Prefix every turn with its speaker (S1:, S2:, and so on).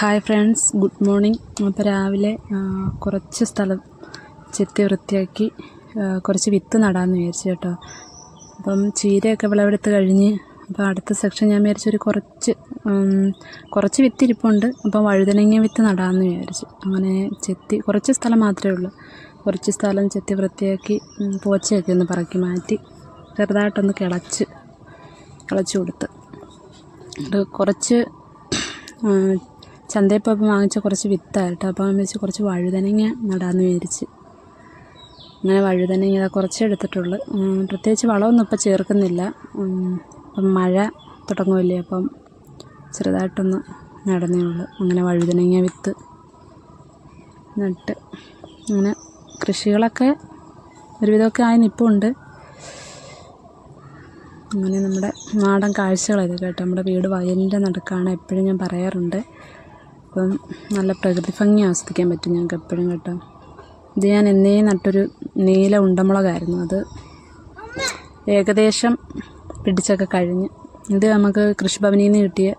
S1: Hi friends good morning. അപ്പോൾ രാവിലെ കുറച്ച് സ്ഥലം ചെത്തി വൃത്തിയാക്കി കുറച്ച് വിത്ത് നടാമെന്ന് വിചാരിച്ചു കേട്ടോ. അപ്പം ചീരയൊക്കെ വിളവെടുത്ത് കഴിഞ്ഞ് അപ്പോൾ അടുത്ത സെക്ഷൻ ഞാൻ വിചാരിച്ചൊരു കുറച്ച് കുറച്ച് വിത്ത് ഇരിപ്പുണ്ട്. അപ്പം വഴുതനങ്ങ വിത്ത് നടാമെന്ന് വിചാരിച്ചു. അങ്ങനെ ചെത്തി കുറച്ച് സ്ഥലം മാത്രമേ ഉള്ളൂ. കുറച്ച് സ്ഥലം ചെത്തി വൃത്തിയാക്കി പോച്ചയൊക്കെ ഒന്ന് പറക്കി മാറ്റി ചെറുതായിട്ടൊന്ന് കിളച്ച് കിളച്ച് കൊടുത്ത്. കുറച്ച് ചന്തയിൽ പോയപ്പോൾ വാങ്ങിച്ച കുറച്ച് വിത്തായിട്ട്. അപ്പോൾ ഞാൻ വെച്ച് കുറച്ച് വഴുതനങ്ങ നടാമെന്ന് വിചാരിച്ച്. അങ്ങനെ വഴുതനങ്ങ ഇതാ കുറച്ചേ എടുത്തിട്ടുള്ളൂ. പ്രത്യേകിച്ച് വളമൊന്നും ഇപ്പോൾ ചേർക്കുന്നില്ല. അപ്പം മഴ തുടങ്ങുമല്ലേ അപ്പം ചെറുതായിട്ടൊന്ന് നടന്നേ ഉള്ളൂ. അങ്ങനെ വഴുതനങ്ങ വിത്ത് നട്ട്. അങ്ങനെ കൃഷികളൊക്കെ ഒരുവിധമൊക്കെ ആയി നിൽപ്പുണ്ട് അങ്ങനെ നമ്മുടെ നാടൻ കാഴ്ചകളൊക്കെ കേട്ടോ. നമ്മുടെ വീട് വയലിന്റെ നടുക്കാണ് എപ്പോഴും ഞാൻ പറയാറുണ്ട്. അപ്പം നല്ല പ്രകൃതി ഭംഗി ആസ്വദിക്കാൻ പറ്റും ഞങ്ങൾക്ക് എപ്പോഴും കേട്ടോ. ഇത് ഞാൻ എന്നേ നട്ടൊരു നീല ഉണ്ടമുളകായിരുന്നു. അത് ഏകദേശം പിടിച്ചൊക്കെ കഴിഞ്ഞ്. ഇത് നമുക്ക് കൃഷിഭവനിൽ നിന്ന് കിട്ടിയ